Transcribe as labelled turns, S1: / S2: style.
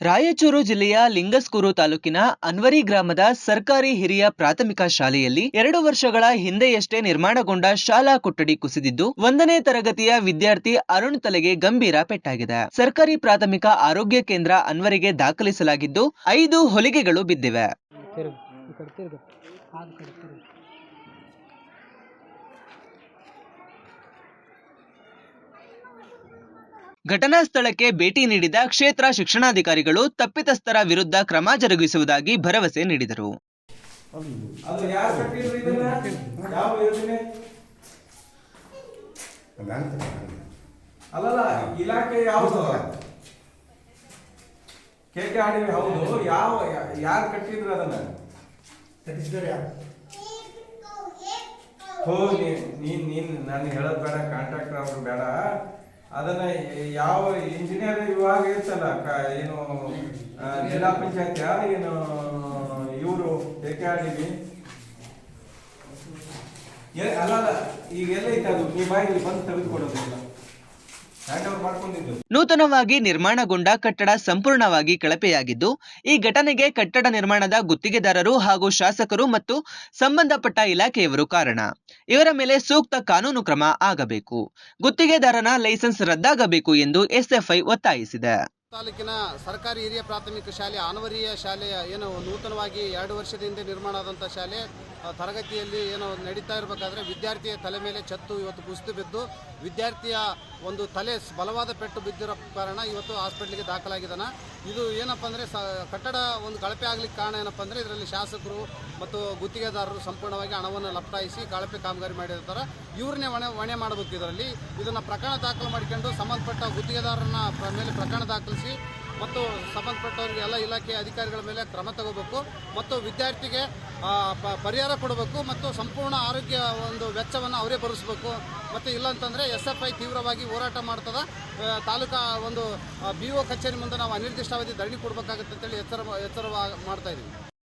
S1: ರಾಯಚೂರು ಜಿಲ್ಲೆಯ ಲಿಂಗಸ್ಕೂರು ತಾಲೂಕಿನ ಅನ್ವರಿ ಗ್ರಾಮದ ಸರ್ಕಾರಿ ಹಿರಿಯ ಪ್ರಾಥಮಿಕ ಶಾಲೆಯಲ್ಲಿ ಎರಡು ವರ್ಷಗಳ ಹಿಂದೆಯಷ್ಟೇ ನಿರ್ಮಾಣಗೊಂಡ ಶಾಲಾ ಕೊಠಡಿ ಕುಸಿದಿದ್ದು, ಒಂದನೇ ತರಗತಿಯ ವಿದ್ಯಾರ್ಥಿ ಅರುಣ್ ತಲೆಗೆ ಗಂಭೀರ ಪೆಟ್ಟಾಗಿದೆ. ಸರ್ಕಾರಿ ಪ್ರಾಥಮಿಕ ಆರೋಗ್ಯ ಕೇಂದ್ರ ಅನ್ವರಿಗೆ ದಾಖಲಿಸಲಾಗಿದ್ದು, ಐದು ಹೊಲಿಗೆಗಳು ಬಿದ್ದಿವೆ. ಘಟನಾ ಸ್ಥಳಕ್ಕೆ ಭೇಟಿ ನೀಡಿದ ಕ್ಷೇತ್ರ ಶಿಕ್ಷಣಾಧಿಕಾರಿಗಳು ತಪ್ಪಿತಸ್ಥರ ವಿರುದ್ಧ ಕ್ರಮ ಜರುಗಿಸುವುದಾಗಿ ಭರವಸೆ ನೀಡಿದರು.
S2: ಅದು ಯಾರು ಕಟ್ಟಿದ್ರು ಇದನ್ನ? ಯಾವ ಯೋಜನೆ? ಅಲ್ಲಲ್ಲ ಇಲಾಖೆ ಯಾವುದು? ಕೆ ಕೆ ಹೌದು. ಯಾವ ಯಾರು ಕಟ್ಟಿದ್ರು ಅದನ್ನ? ಹೋ ನೀ- ನೀನ್ ನೀನ್ ನಾನು ಹೇಳೋದ್ ಬೇಡ ಕಾಂಟ್ರಾಕ್ಟರ್ ಅವ್ರು ಬೇಡ. ಅದನ್ನ ಯಾವ ಇಂಜಿನಿಯರ್ ವಿಭಾಗ ಇರ್ತಲ್ಲ ಏನು ಜಿಲ್ಲಾ ಪಂಚಾಯತ್ ಏನು, ಇವರು ಎ- ಅಲ್ಲ ಅಲ್ಲ, ಈಗ ಎಲ್ಲ ಐತೆ ಅದು ನೀವು ಬಾಯಿಗೆ ಬಂದು ತೆಗೆದುಕೊಡೋದು
S1: ನೂತನವಾಗಿ ನಿರ್ಮಾಣಗೊಂಡ ಕಟ್ಟಡ ಸಂಪೂರ್ಣವಾಗಿ ಕಳಪೆಯಾಗಿದ್ದು ಈ ಘಟನೆಗೆ ಕಟ್ಟಡ ನಿರ್ಮಾಣದ ಗುತ್ತಿಗೆದಾರರು ಹಾಗೂ ಶಾಸಕರು ಮತ್ತು ಸಂಬಂಧಪಟ್ಟ ಇಲಾಖೆಯವರು ಕಾರಣ. ಇವರ ಮೇಲೆ ಸೂಕ್ತ ಕಾನೂನು ಕ್ರಮ ಆಗಬೇಕು. ಗುತ್ತಿಗೆದಾರನ ಲೈಸೆನ್ಸ್ ರದ್ದಾಗಬೇಕು ಎಂದು ಎಸ್ಎಫ್ಐ ಒತ್ತಾಯಿಸಿದೆ.
S3: ತಾಲೂಕಿನ ಸರ್ಕಾರಿ ಹಿರಿಯ ಪ್ರಾಥಮಿಕ ಶಾಲೆ ಆನವರಿಯ ಶಾಲೆಯ ಏನು ನೂತನವಾಗಿ ಎರಡು ವರ್ಷದಿಂದ ನಿರ್ಮಾಣ ಆದಂಥ ಶಾಲೆ ತರಗತಿಯಲ್ಲಿ ಏನೋ ನಡೀತಾ ಇರಬೇಕಾದ್ರೆ ವಿದ್ಯಾರ್ಥಿಯ ತಲೆ ಮೇಲೆ ಚತ್ತು ಇವತ್ತು ಕುಸಿದು ಬಿದ್ದು ವಿದ್ಯಾರ್ಥಿಯ ಒಂದು ತಲೆ ಬಲವಾದ ಪೆಟ್ಟು ಬಿದ್ದಿರೋ ಕಾರಣ ಇವತ್ತು ಹಾಸ್ಪಿಟ್ಲಿಗೆ ದಾಖಲಾಗಿದ್ದಾನೆ. ಇದು ಏನಪ್ಪ ಅಂದರೆ ಕಟ್ಟಡ ಒಂದು ಕಳಪೆ ಆಗಲಿಕ್ಕೆ ಕಾರಣ ಏನಪ್ಪ ಅಂದರೆ ಇದರಲ್ಲಿ ಶಾಸಕರು ಮತ್ತು ಗುತ್ತಿಗೆದಾರರು ಸಂಪೂರ್ಣವಾಗಿ ಹಣವನ್ನು ಲಪ್ತಾಯಿಸಿ ಕಳಪೆ ಕಾಮಗಾರಿ ಮಾಡಿರ್ತಾರೆ. ಇವ್ರನ್ನೇ ಹೊಣೆ ಹೊಣೆ ಮಾಡಬೇಕು ಇದರಲ್ಲಿ. ಇದನ್ನು ಪ್ರಕರಣ ದಾಖಲು ಮಾಡಿಕೊಂಡು ಸಂಬಂಧಪಟ್ಟ ಗುತ್ತಿಗೆದಾರರನ್ನ ಮೇಲೆ ಪ್ರಕರಣ ದಾಖಲಿಸಿ ಮತ್ತು ಸಂಬಂಧಪಟ್ಟವರಿಗೆ ಎಲ್ಲ ಇಲಾಖೆ ಅಧಿಕಾರಿಗಳ ಮೇಲೆ ಕ್ರಮ ತಗೋಬೇಕು ಮತ್ತು ವಿದ್ಯಾರ್ಥಿಗೆ ಪರಿಹಾರ ಕೊಡಬೇಕು ಮತ್ತು ಸಂಪೂರ್ಣ ಆರೋಗ್ಯ ಒಂದು ವೆಚ್ಚವನ್ನು ಅವರೇ ಭರಿಸಬೇಕು. ಮತ್ತು ಇಲ್ಲಾಂತಂದರೆ ಎಸ್ ಎಫ್ ಐ ತೀವ್ರವಾಗಿ ಹೋರಾಟ ಮಾಡ್ತದ. ತಾಲೂಕಾ ಒಂದು ಬಿ ಒ ಕಚೇರಿ ಮುಂದೆ ನಾವು ಅನಿರ್ದಿಷ್ಟಾವಧಿ ಧರಣಿ ಕೊಡಬೇಕಾಗುತ್ತೆ ಅಂತೇಳಿ ಎಚ್ಚರ ಎಚ್ಚರ ಮಾಡ್ತಾ ಇದ್ದೀವಿ.